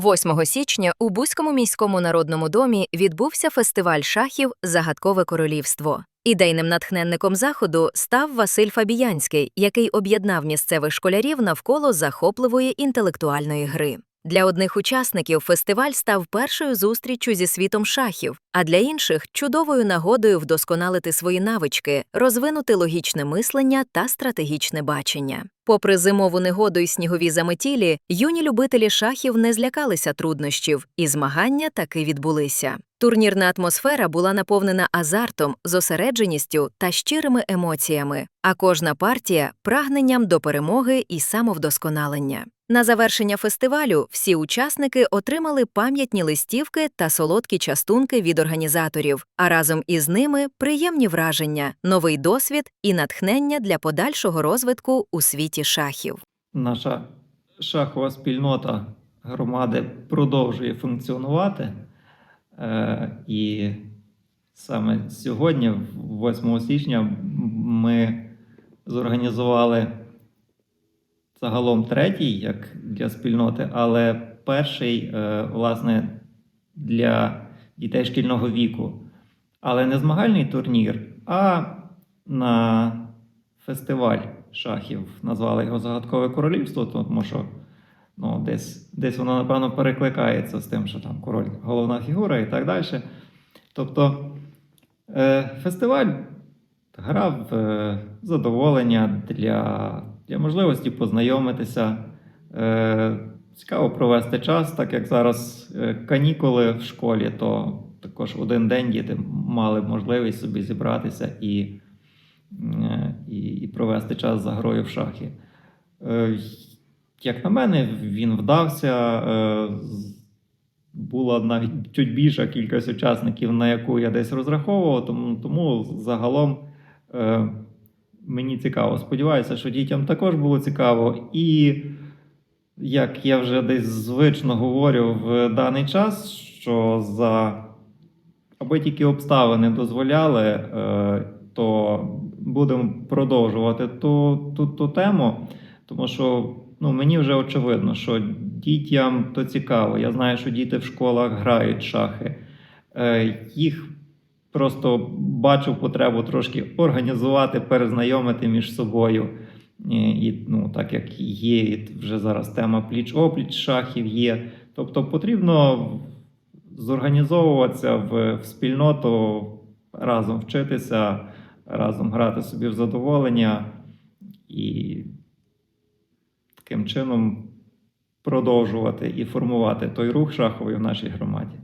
8 січня у Бузькому міському народному домі відбувся фестиваль шахів Загадкове королівство. Ідейним натхненником заходу став Василь Фабіянський, який об'єднав місцевих школярів навколо захопливої інтелектуальної гри. Для одних учасників фестиваль став першою зустріччю зі світом шахів, а для інших чудовою нагодою вдосконалити свої навички, розвинути логічне мислення та стратегічне бачення. Попри зимову негоду і снігові заметілі, юні любителі шахів не злякалися труднощів, і змагання таки відбулися. Турнірна атмосфера була наповнена азартом, зосередженістю та щирими емоціями, а кожна партія прагненням до перемоги і самовдосконалення. На завершення фестивалю всі учасники отримали пам'ятні листівки та солодкі частунки від організаторів, а разом із ними приємні враження, новий досвід і натхнення для подальшого розвитку у світі шахів. Наша шахова спільнота громади продовжує функціонувати. Е, І саме сьогодні, 8 січня, ми зорганізували загалом третій, як для спільноти, але перший, е, власне, для дітей шкільного віку. Але не змагальний турнір, а на фестиваль шахів. Назвали його Загадкове королівство, тому що ну, десь, десь воно, напевно, перекликається з тим, що там король головна фігура і так далі. Тобто е, фестиваль грав е, задоволення для, для можливості познайомитися. Е, цікаво провести час, так як зараз е, канікули в школі, то також один день діти мали можливість собі зібратися і, е, і, і провести час за грою в шахи. Як на мене, він вдався. Була навіть чуть більша кількість учасників, на яку я десь розраховував, тому, тому загалом мені цікаво. Сподіваюся, що дітям також було цікаво. І як я вже десь звично говорю в даний час, що за аби тільки обставини дозволяли, е, то будемо продовжувати ту, ту, ту тему, тому що ну, мені вже очевидно, що дітям то цікаво. Я знаю, що діти в школах грають шахи. Е, їх просто бачу потребу трошки організувати, перезнайомити між собою. І, ну, так як є вже зараз тема пліч-опліч шахів є. Тобто потрібно зорганізовуватися в, в спільноту, разом вчитися, разом грати собі в задоволення і таким чином продовжувати і формувати той рух шаховий в нашій громаді.